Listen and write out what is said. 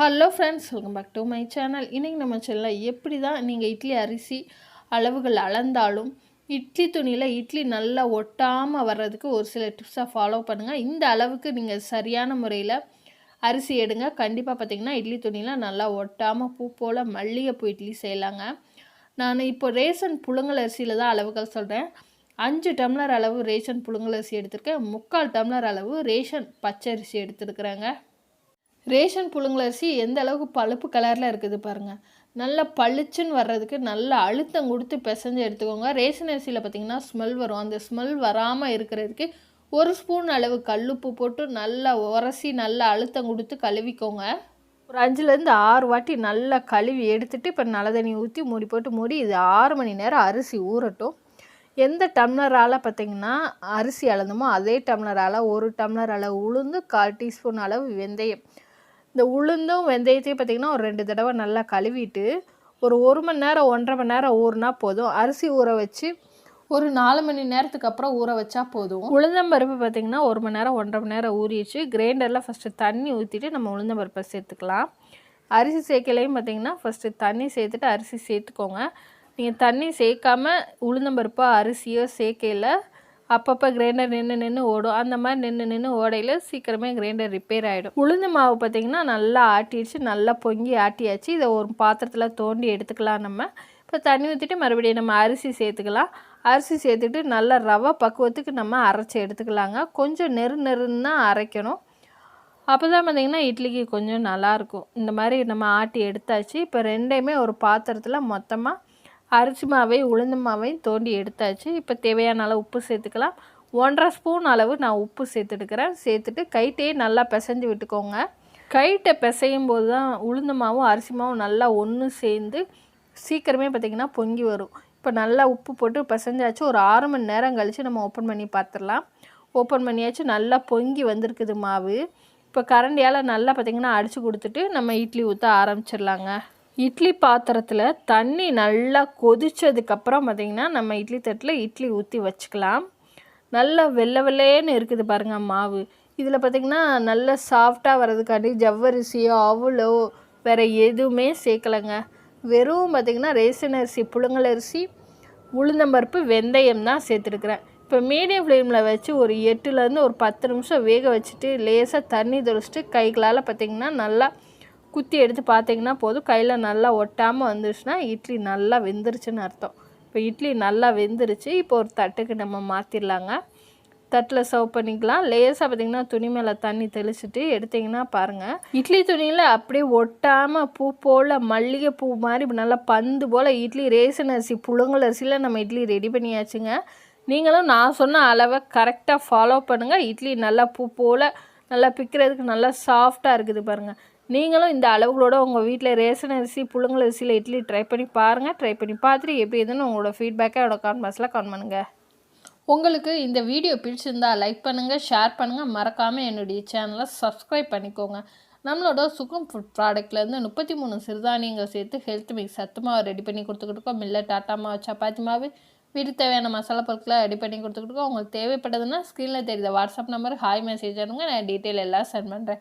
Hello friends welcome back to my channel இன்றைக்கி நம்ம சேனலில் எப்படி தான் நீங்கள் இட்லி அரிசி அளவுகள் அளந்தாலும் இட்லி துணியில் இட்லி நல்லா ஒட்டாமல் வர்றதுக்கு ஒரு சில டிப்ஸாக ஃபாலோ பண்ணுங்கள் இந்த அளவுக்கு நீங்கள் சரியான முறையில் அரிசி எடுங்க. கண்டிப்பாக பார்த்தீங்கன்னா இட்லி துணியில் நல்லா ஒட்டாமல் பூ போல் மல்லிகைப்பூ இட்லி செய்யலாங்க. நான் இப்போ ரேஷன் புழுங்கல் அரிசியில் தான் அளவுகள் சொல்கிறேன் அஞ்சு டம்ளர் அளவு ரேஷன் புழுங்கல் அரிசி எடுத்திருக்கேன். முக்கால் டம்ளர் அளவு ரேஷன் பச்சரிசி எடுத்துருக்குறேங்க. ரேஷன் புழுங்கலரிசி எந்த அளவுக்கு பழுப்பு கலரில் இருக்குது பாருங்கள் நல்லா பளிச்சுன்னு வர்றதுக்கு நல்லா அழுத்தம் கொடுத்து பிசைஞ்சு எடுத்துக்கோங்க. ரேஷன் அரிசியில் பார்த்திங்கன்னா ஸ்மெல் வரும். அந்த ஸ்மெல் வராமல் இருக்கிறதுக்கு ஒரு ஸ்பூன் அளவு கல்லுப்பு போட்டு நல்லா உரசி நல்லா அழுத்தம் கொடுத்து கழுவிக்கோங்க. ஒரு அஞ்சுலேருந்து ஆறு வாட்டி நல்லா கழுவி எடுத்துகிட்டு இப்போ நல்ல தண்ணி ஊற்றி மூடி போட்டு மூடி இது ஆறு மணி நேரம் அரிசி ஊறட்டும். எந்த டம்ளரால் பார்த்திங்கன்னா அரிசி அளந்தமோ அதே டம்ளரால் ஒரு டம்ளர் அளவு உளுந்து கால் டீஸ்பூன் அளவு வெந்தயம். இந்த உளுந்தும் வெந்தயத்தையும் பார்த்திங்கன்னா ஒரு ரெண்டு தடவை நல்லா கழுவிட்டு ஒரு ஒரு மணி நேரம் ஒன்றரை மணி நேரம் ஊறினா போதும். அரிசி ஊற வச்சு ஒரு நாலு மணி நேரத்துக்கு அப்புறம் ஊற வச்சா போதும். உளுந்தம்பருப்பு பார்த்திங்கன்னா ஒரு மணி நேரம் ஒன்றரை மணி நேரம் ஊறிடுச்சு. கிரைண்டரில் ஃபஸ்ட்டு தண்ணி ஊற்றிட்டு நம்ம உளுந்தம்பருப்பை சேர்த்துக்கலாம். அரிசி சேர்க்கலையும் பார்த்திங்கன்னா ஃபஸ்ட்டு தண்ணி சேர்த்துட்டு அரிசி சேர்த்துக்கோங்க. நீங்கள் தண்ணி சேர்க்காம உளுந்தம்பருப்போ அரிசியோ சேர்க்கையில் அப்பப்போ கிரைண்டர் நின்று நின்று ஓடும். அந்த மாதிரி நின்று நின்று ஓடையில் சீக்கிரமே கிரைண்டர் ரிப்பேர் ஆகிடும் உளுந்து மாவு பார்த்திங்கன்னா நல்லா ஆட்டிடுச்சு நல்லா பொங்கி ஆட்டியாச்சு. இதை ஒரு பாத்திரத்தில் தோண்டி எடுத்துக்கலாம் நம்ம. இப்போ தண்ணி ஊற்றிட்டு மறுபடியும் நம்ம அரிசி சேர்த்துக்கலாம். அரிசி சேர்த்துட்டு நல்லா ரவை பக்குவத்துக்கு நம்ம அரைச்சி எடுத்துக்கலாங்க. கொஞ்சம் நெரு நெருன்னு தான் அரைக்கணும். அப்போ தான் பார்த்திங்கன்னா இட்லிக்கு கொஞ்சம் நல்லாயிருக்கும் இந்த மாதிரி நம்ம ஆட்டி எடுத்தாச்சு. இப்போ ரெண்டையுமே ஒரு பாத்திரத்தில் மொத்தமாக அரிசி மாவையும் உளுந்து மாவையும் தோண்டி எடுத்தாச்சு. இப்போ தேவையான அளவு உப்பு சேர்த்துக்கலாம். ஒன்றரை ஸ்பூன் அளவு நான் உப்பு சேர்த்துட்டுக்கிறேன். சேர்த்துட்டு கைட்டையே நல்லா பிசைஞ்சு விட்டுக்கோங்க. கைட்டை பிசையும் போது தான் உளுந்து மாவும் அரிசி மாவும் நல்லா ஒன்று சேர்ந்து சீக்கிரமே பார்த்திங்கன்னா பொங்கி வரும். இப்போ நல்லா உப்பு போட்டு பிசைஞ்சாச்சு. ஒரு ஆறு மணி நேரம் கழித்து நம்ம ஓப்பன் பண்ணி பார்த்துடலாம் ஓப்பன் பண்ணியாச்சு. நல்லா பொங்கி வந்திருக்குது மாவு. இப்போ கரண்டியால் நல்லா பார்த்திங்கன்னா அடித்து கொடுத்துட்டு நம்ம இட்லி ஊற்ற ஆரம்பிச்சிடலாங்க. இட்லி பாத்திரத்தில் தண்ணி நல்லா கொதித்ததுக்கப்புறம் பார்த்திங்கன்னா நம்ம இட்லி தட்டில் இட்லி ஊற்றி வச்சுக்கலாம். நல்லா வெள்ளை வெள்ளையேன்னு இருக்குது பாருங்கள் மாவு. இதில் பார்த்திங்கன்னா நல்லா சாஃப்டாக வர்றதுக்காண்டி ஜவ்வரிசியோ அவ்வளோ வேறு எதுவுமே சேர்க்கலைங்க. வெறும் பார்த்திங்கன்னா ரேசன் அரிசி புழுங்கல் அரிசி உளுந்தம்பருப்பு வெந்தயம் தான் சேர்த்துருக்குறேன். இப்போ மீடியம் ஃப்ளேமில் வச்சு ஒரு எட்டுலேருந்து ஒரு பத்து நிமிஷம் வேக வச்சுட்டு லேசாக தண்ணி தெளிச்சிட்டு கைகளால் பார்த்திங்கன்னா நல்லா குத்தி எடுத்து பார்த்தீங்கன்னா போதும். கையில் நல்லா ஒட்டாமல் வந்துருச்சுன்னா இட்லி நல்லா வெந்துருச்சுன்னு அர்த்தம். இப்போ இட்லி நல்லா வெந்துருச்சு. இப்போ ஒரு தட்டுக்கு நம்ம மாற்றிடலாங்க தட்டில் சர்வ் பண்ணிக்கலாம். லேசாக பார்த்திங்கன்னா துணி மேலே தண்ணி தெளிச்சுட்டு எடுத்திங்கன்னா பாருங்கள் இட்லி துணியில் அப்படியே ஒட்டாமல் பூ போல் மல்லிகை பூ மாதிரி நல்லா பந்து போல் இட்லி ரேசன் அரிசி புழுங்கல் அரிசியில் நம்ம இட்லி ரெடி பண்ணியாச்சுங்க. நீங்களும் நான் சொன்ன அளவை கரெக்டாக ஃபாலோ பண்ணுங்கள் இட்லி நல்லா பூ போல் நல்லா பிக்கிறதுக்கு நல்லா சாஃப்டாக இருக்குது பாருங்கள் நீங்களும் இந்த அளவுகளோட உங்கள் வீட்டில் ரேஷன் அரிசி புழுங்கல் அரிசியில் இட்லி ட்ரை பண்ணி பாருங்கள் ட்ரை பண்ணி பார்த்துட்டு எப்படி எதுன்னு உங்களோட ஃபீட்பேக்கை என்னோட பாக்ஸில் கமெண்ட் பண்ணுங்கள் உங்களுக்கு இந்த வீடியோ பிடிச்சிருந்தா லைக் பண்ணுங்கள் ஷேர் பண்ணுங்கள் மறக்காமல் என்னுடைய சேனலை சப்ஸ்கிரைப் பண்ணிக்கோங்க. நம்மளோட சுகம் ஃபுட் ப்ராடக்ட்லேருந்து முப்பத்தி மூணு சிறுதானியங்கள் சேர்த்து ஹெல்த் மிக்ஸ் சத்துமாவை ரெடி பண்ணி கொடுத்துக்கிட்டுருக்கோம். மில்ல டாட்டா மாவு சப்பாத்தி மாவு வீட்டு தேவையான மசாலா பொருட்களை ரெடி பண்ணி கொடுத்துக்கிட்டுருக்கோம். உங்களுக்கு தேவைப்பட்டதுன்னா ஸ்க்ரீனில் தெரியுத வாட்ஸ்அப் நம்பர் ஹாய் மெசேஜ் அனுங்க. நான் டீட்டெயில் எல்லாம் சென்ட் பண்ணுறேன்